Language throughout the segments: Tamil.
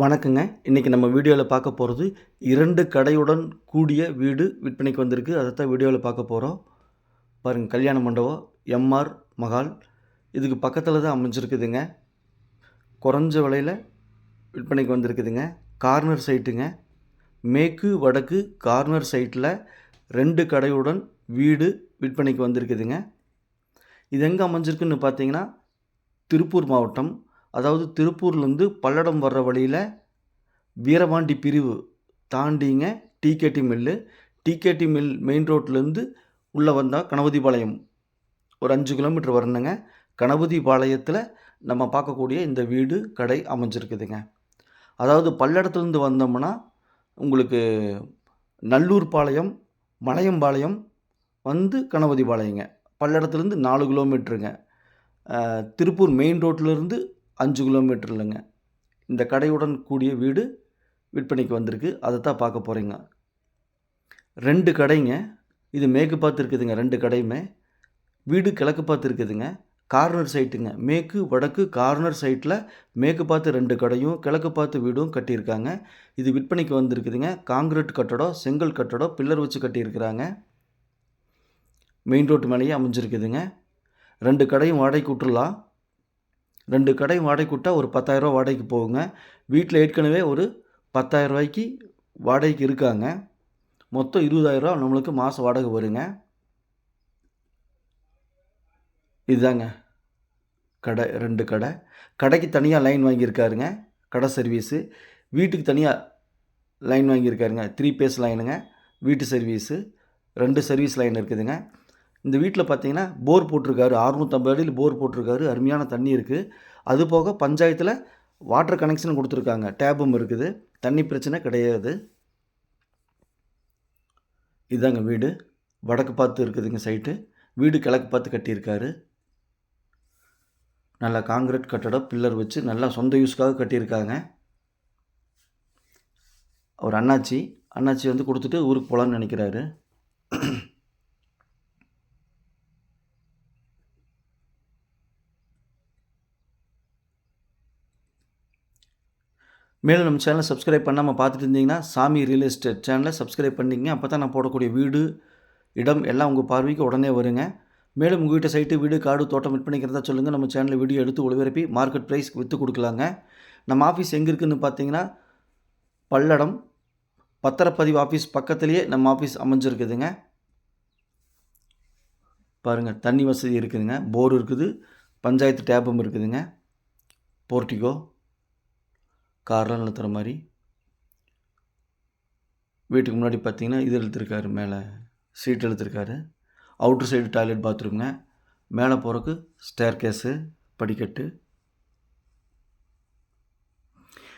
வணக்கங்க. இன்றைக்கி நம்ம வீடியோவில் பார்க்க போகிறது இரண்டு கடையுடன் கூடிய வீடு விற்பனைக்கு வந்திருக்கு. அதை தான் வீடியோவில் பார்க்க போகிறோம் பாருங்கள் கல்யாண மண்டபம் எம்ஆர் மகால் இதுக்கு பக்கத்தில் தான் அமைஞ்சிருக்குதுங்க. குறைஞ்ச விலையில் விற்பனைக்கு வந்திருக்குதுங்க. கார்னர் சைட்டுங்க மேற்கு வடக்கு கார்னர் சைட்டில் ரெண்டு கடையுடன் வீடு விற்பனைக்கு வந்திருக்குதுங்க. இது எங்கே அமைஞ்சிருக்குன்னு பார்த்தீங்கன்னா திருப்பூர் மாவட்டம் அதாவது திருப்பூர்லேருந்து பல்லடம் வர்ற வழியில் வீரபாண்டி பிரிவு தாண்டிங்க TKD mill TKD mill main ரோட்லேருந்து உள்ளே வந்தால் கணபதிபாளையம். ஒரு அஞ்சு கிலோமீட்டர் வரணுங்க. கணபதிபாளையத்தில் நம்ம பார்க்கக்கூடிய இந்த வீடு கடை அமைஞ்சிருக்குதுங்க. அதாவது பல்லடத்துலேருந்து வந்தோம்னா உங்களுக்கு நல்லூர் பாளையம் மலையம்பாளையம் வந்து கணபதிபாளையங்க. பல்லடத்துலேருந்து நாலு கிலோமீட்டருங்க. திருப்பூர் மெயின் ரோட்லேருந்து அஞ்சு கிலோமீட்டர் இல்லைங்க இந்த கடையுடன் கூடிய வீடு விற்பனைக்கு வந்திருக்கு. அதை தான் பார்க்க போகிறீங்க ரெண்டு கடைங்க. இது மேற்கு பார்த்து இருக்குதுங்க ரெண்டு கடையுமே. வீடு கிழக்கு பார்த்து இருக்குதுங்க கார்னர் சைட்டுங்க. மேற்கு வடக்கு கார்னர் சைட்டில் மேற்கு பார்த்து ரெண்டு கடையும் கிழக்கு பார்த்து வீடும் கட்டியிருக்காங்க. இது விற்பனைக்கு வந்திருக்குதுங்க. காங்கிரீட் கட்டடம் செங்கல் கட்டடம் பில்லர் வச்சு கட்டியிருக்கிறாங்க. மெயின் ரோட்டு மேலேயே அமைஞ்சிருக்குதுங்க. ரெண்டு கடையும் வாடகைக்கு விட்ருலாம் ரெண்டு கடையும் வாடகைக்கு விட்டால் ஒரு பத்தாயிரரூவா வாடகைக்கு போகுங்க. வீட்டில் ஏற்கனவே ஒரு பத்தாயிரம் ரூபாய்க்கு வாடகைக்கு இருக்காங்க. மொத்தம் இருபதாயிரரூவா நம்மளுக்கு மாதம் வாடகை வருங்க. இதுதாங்க கடை ரெண்டு கடை. கடைக்கு தனியாக லைன் வாங்கியிருக்காருங்க. கடை சர்வீஸு. வீட்டுக்கு தனியாக லைன் வாங்கியிருக்காருங்க. த்ரீ பேஸ் லைனுங்க. வீட்டு சர்வீஸு. ரெண்டு சர்வீஸ் லைன் இருக்குதுங்க. இந்த வீட்டில் பார்த்தீங்கன்னா போர் போட்டிருக்காரு. அறுநூற்றம்பது அடியில் போர் போட்டிருக்காரு. அருமையான தண்ணி இருக்குது அது போக பஞ்சாயத்தில் வாட்டர் கனெக்ஷன் கொடுத்துருக்காங்க. டேப்பும் இருக்குது. தண்ணி பிரச்சனை கிடையாது. இதாங்க வீடு. வடக்கு பார்த்து இருக்குதுங்க சைட்டு வீடு கிழக்கு பார்த்து கட்டியிருக்காரு. நல்லா காங்கிரீட் கட்டடம் பில்லர் வச்சு நல்லா சொந்த யூஸ்க்காக கட்டியிருக்காங்க. அவர் அண்ணாச்சி. அண்ணாச்சி வந்து கொடுத்துட்டு ஊருக்கு போகலான்னு நினைக்கிறாரு. மேலும் நம்ம சேனலை சப்ஸ்கிரைப் பண்ணாமல் பார்த்துட்டு இருந்தீங்கன்னா சாமி ரியல் எஸ்டேட் சேனலை சப்ஸ்கிரைப் பண்ணிங்க அப்போ தான் நான் போடக்கூடிய வீடு இடம் எல்லாம் உங்கள் பார்வைக்கு உடனே வருங்க. மேலும் உங்கள் வீட்டு சைட்டு வீடு காடு தோட்டம் விற்பனைக்கிறதா சொல்லுங்கள் நம்ம சேனலில் வீடியோ எடுத்து ஒளிபரப்பி மார்க்கெட் ப்ரைஸ் விற்று கொடுக்கலாங்க. நம்ம ஆஃபீஸ் எங்கே இருக்குதுன்னு பார்த்தீங்கன்னா பல்லடம் பத்திரப்பதிவு ஆஃபீஸ் பக்கத்துலேயே நம்ம ஆஃபீஸ் அமைஞ்சிருக்குதுங்க. பாருங்கள் தண்ணி வசதி இருக்குதுங்க. போர் இருக்குது பஞ்சாயத்து டேப்பும் இருக்குதுங்க. போர்ட்டிகோ கார்லாம் நிறுத்துகிற மாதிரி. வீட்டுக்கு முன்னாடி பார்த்தீங்கன்னா இது எழுத்துருக்காரு மேலே சீட் எழுத்துருக்காரு அவுட்ரு சைடு டாய்லெட் பாத்ரூம்ங்க. மேலே போகிறக்கு ஸ்டேர் கேஸு படிக்கட்டு.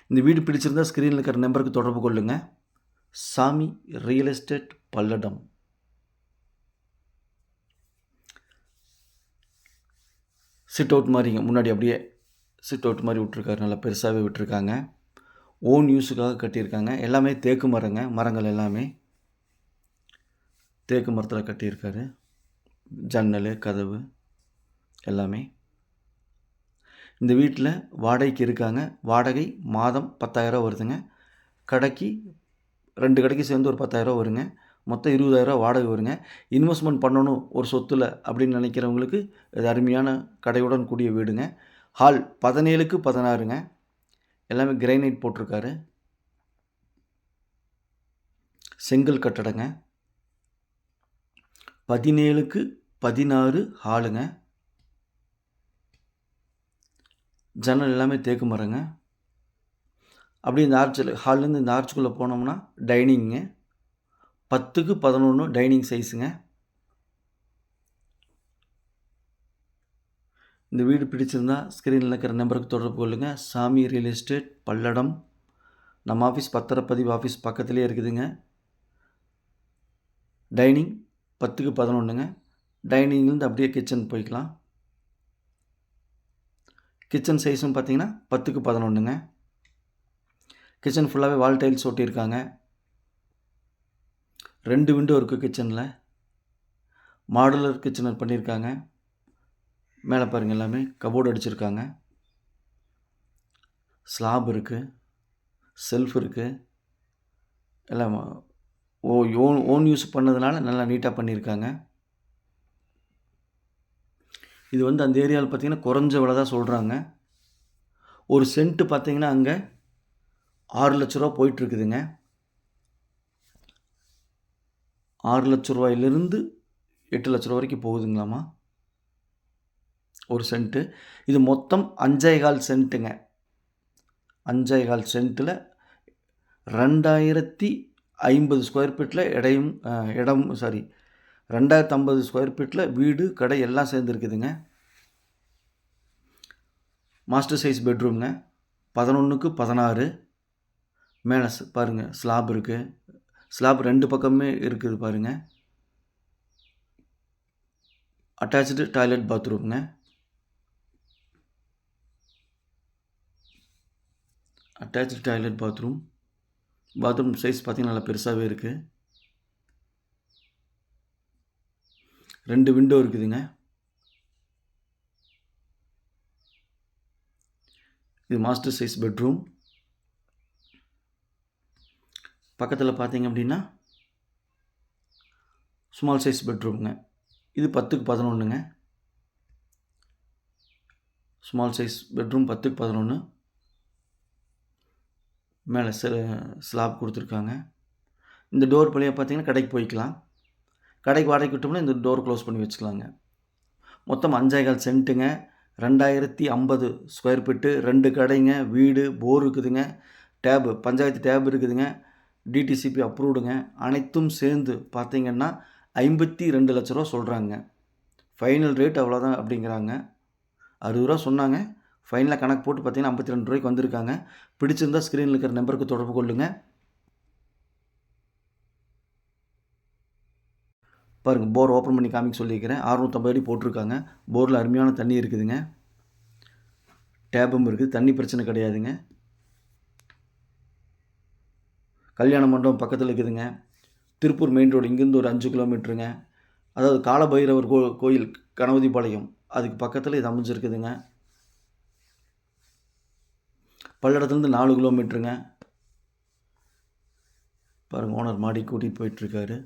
இந்த வீடு பிடிச்சிருந்தா ஸ்க்ரீனில் இருக்கிற நம்பருக்கு தொடர்பு கொள்ளுங்கள் Sami real estate Palladam. Sit out மாதிரிங்க முன்னாடி அப்படியே சிட் அவுட் மாதிரி விட்ருக்காரு நல்லா பெருசாகவே விட்டுருக்காங்க. ஓன் யூஸுக்காக கட்டியிருக்காங்க. எல்லாமே தேக்கு மரங்க மரங்கள் எல்லாமே. தேக்கு மரத்தில் கட்டியிருக்காரு. ஜன்னல் கதவு எல்லாமே. இந்த வீட்டில் வாடகைக்கு இருக்காங்க. வாடகை மாதம் பத்தாயிரம் வருதுங்க. கடைக்கு ரெண்டு கடைக்கு சேர்ந்து ஒரு பத்தாயிரம் வருங்க. மொத்தம் இருபதாயிரரூவா வாடகை வருங்க. இன்வெஸ்ட்மெண்ட் பண்ணணும் ஒரு சொத்தில் அப்படின்னு நினைக்கிறவங்களுக்கு இது அருமையான கடையுடன் கூடிய வீடுங்க. ஹால் பதினேழுக்கு பதினாறுங்க. எல்லாமே கிரைனைட் போட்டிருக்காரு. செங்கல் கட்டடங்க. பதினேழுக்கு பதினாறு ஹாலுங்க. ஜன்னல் எல்லாமே தேக்கு மரங்க. அப்படியே இந்த ஆர்ச்சில் ஹால்லேருந்து இந்த ஆர்ச்சுக்குள்ளே போனோம்னா டைனிங்க பத்துக்கு பதினொன்று டைனிங் சைஸுங்க இந்த வீடு பிடிச்சிருந்தா ஸ்க்ரீனில் இருக்கிற நம்பருக்கு தொடர்பு கொள்ளுங்கள் சாமி ரியல் எஸ்டேட் பல்லடம். நம்ம ஆஃபீஸ் பத்திரப்பதிவு ஆஃபீஸ் பக்கத்துலேயே இருக்குதுங்க. டைனிங் பத்துக்கு பதினொன்றுங்க டைனிங்லேருந்து அப்படியே கிச்சன் போய்க்கலாம். கிச்சன் சைஸும் பார்த்தீங்கன்னா பத்துக்கு பதினொன்றுங்க கிச்சன் ஃபுல்லாகவே வால் டைல்ஸ் ஒட்டியிருக்காங்க. ரெண்டு விண்டோ இருக்குது கிச்சனில் மாடுலர் கிச்சனர் பண்ணியிருக்காங்க. மேலே பாருங்கள் எல்லாமே. கபோர்டு அடிச்சிருக்காங்க. ஸ்லாப் இருக்குது செல்ஃப் இருக்குது எல்லாம் ஓ ஓன் ஓன் யூஸ் பண்ணதுனால நல்லா நீட்டாக பண்ணியிருக்காங்க இது வந்து அந்த ஏரியாவில் பார்த்தீங்கன்னா குறைஞ்ச விலை தான் சொல்கிறாங்க ஒரு சென்ட்டு பார்த்திங்கன்னா அங்கே ஆறு லட்ச ரூபா போயிட்டுருக்குதுங்க. ஆறு லட்ச ரூபாயிலிருந்து எட்டு லட்ச ரூபா வரைக்கும் போகுதுங்களாம்மா? ஒரு சென்ட்டு. இது மொத்தம் அஞ்சே கால் சென்ட்டுங்க. அஞ்சே கால் சென்ட்டில் ரெண்டாயிரத்தி ஐம்பது ஸ்கொயர் ஃபீட்டில் இடையும் இடம் சாரி ரெண்டாயிரத்தி ஐம்பது ஸ்கொயர் ஃபீட்டில் வீடு கடை எல்லாம் சேர்ந்துருக்குதுங்க. மாஸ்டர் சைஸ் பெட்ரூம்ங்க பதினொன்றுக்கு பதினாறு. மேலே பாருங்கள் பாருங்க ஸ்லாப் இருக்குது ஸ்லாப் ரெண்டு பக்கமே இருக்குது பாருங்க. Attach toilet பாத்ரூம்ங்க attach toilet bathroom bathroom size பார்த்தீங்கன்னா நல்லா பெருசாகவே இருக்குது ரெண்டு விண்டோ இருக்குதுங்க. இது மாஸ்டர் சைஸ் பெட்ரூம் பக்கத்தில் பார்த்தீங்க அப்படின்னா ஸ்மால் சைஸ் பெட்ரூம்ங்க இது பத்துக்கு பதினொன்றுங்க ஸ்மால் சைஸ் பெட்ரூம் பத்துக்கு பதினொன்று மேலே ஸ்லாப் கொடுத்துருக்காங்க. இந்த டோர் வழியாக பார்த்தீங்கன்னா கடைக்கு போய்க்கலாம். கடைக்கு வாடகைக்கு விட்டோம்னா இந்த டோர் க்ளோஸ் பண்ணி வச்சுக்கலாங்க. மொத்தம் அஞ்சாயிரம் சென்ட்டுங்க. ரெண்டாயிரத்தி ஐம்பது ஸ்கொயர் ஃபீட்டு ரெண்டு கடைங்க வீடு போர் இருக்குதுங்க. டேபு பஞ்சாயத்து டேப் இருக்குதுங்க. டிடிசிபி அப்ரூவ்டுங்க அனைத்தும் சேர்ந்து பார்த்தீங்கன்னா ஐம்பத்தி ரெண்டு லட்ச ரூபா சொல்கிறாங்க ஃபைனல் ரேட் அவ்வளோதான் அப்படிங்கிறாங்க. அறுபது ரூபா சொன்னாங்க. ஃபைனலாக கணக்கு போட்டு பார்த்தீங்கன்னா ஐம்பத்தி ரெண்டு ரூபாய்க்கு வந்திருக்காங்க. பிடிச்சிருந்தா ஸ்க்ரீனில் இருக்கிற நம்பருக்கு தொடர்பு கொள்ளுங்கள் பாருங்கள் போர் ஓப்பன் பண்ணி காமிக்க சொல்லியிருக்கிறேன். அறுநூற்றம்பது அடி போட்டிருக்காங்க. போரில் அருமையான தண்ணி இருக்குதுங்க. டேபும் இருக்குது. தண்ணி பிரச்சனை கிடையாதுங்க. கல்யாண மண்டபம் பக்கத்தில் இருக்குதுங்க. திருப்பூர் மெயின் ரோடு இங்கேருந்து ஒரு அஞ்சு கிலோமீட்டருங்க அதாவது காலபைரவர் கோ கோயில் கணபதிபாளையம். அதுக்கு பக்கத்தில் இது அமைஞ்சிருக்குதுங்க. பல்லடத்துலேருந்து நாலு கிலோமீட்டருங்க. பாருங்கள் ஓனர் மாடி கூட்டிகிட்டு போயிட்டுருக்காரு.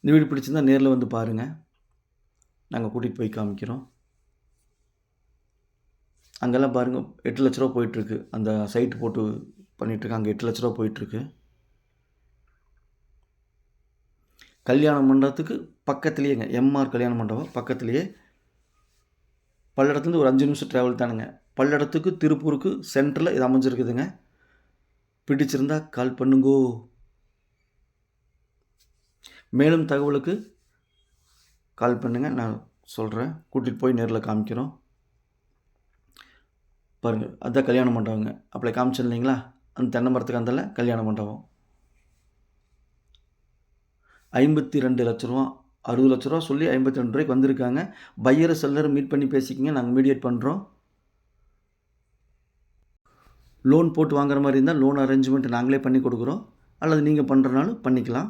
இந்த வீடு பிடிச்சிருந்தா நேரில் வந்து பாருங்கள் நாங்கள் கூட்டிகிட்டு போய் காமிக்கிறோம். அங்கெல்லாம் பாருங்கள் எட்டு லட்ச ரூபா போயிட்டுருக்கு. அந்த சைட்டு போட்டு பண்ணிகிட்ருக்காங்க அங்கே எட்டு லட்ச ரூபா போயிட்டுருக்கு. கல்யாண மண்டபத்துக்கு பக்கத்துலேயேங்க எம்ஆர் கல்யாண மண்டபம் பக்கத்துலேயே பல்லடத்துலேருந்து ஒரு அஞ்சு நிமிஷம் ட்ராவல் தானுங்க. பல்லடத்துக்கு திருப்பூருக்கு சென்டரில் இது அமைஞ்சிருக்குதுங்க. பிடிச்சிருந்தா கால் பண்ணுங்கோ. மேலும் தகவலுக்கு கால் பண்ணுங்கள் நான் சொல்கிறேன் கூட்டிகிட்டு போய் நேரில் காமிக்கிறோம். பாருங்கள் அதுதான் கல்யாண மண்டபங்க. அப்படி காமிச்சேன் இல்லைங்களா? அந்த தென்னை மரத்துக்கு அந்தல கல்யாண மண்டபம். ஐம்பத்தி ரெண்டு லட்ச ரூபா. அறுபது லட்ச ரூபா சொல்லி ஐம்பத்தி ரெண்டு ரூபாய்க்கு வந்திருக்காங்க. பையரை செல்லரை மீட் பண்ணி பேசிக்கிங்க. நாங்கள் மீடியேட் பண்ணுறோம் லோன் போட்டு வாங்குற மாதிரி இருந்தால் லோன் அரேஞ்ச்மெண்ட் நாங்களே பண்ணி கொடுக்குறோம். அல்லது நீங்கள் பண்ணுறனாலும் பண்ணிக்கலாம்.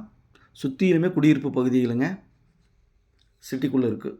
சுற்றிலுமே குடியிருப்பு பகுதிகளுங்க. சிட்டிக்குள்ளே இருக்குது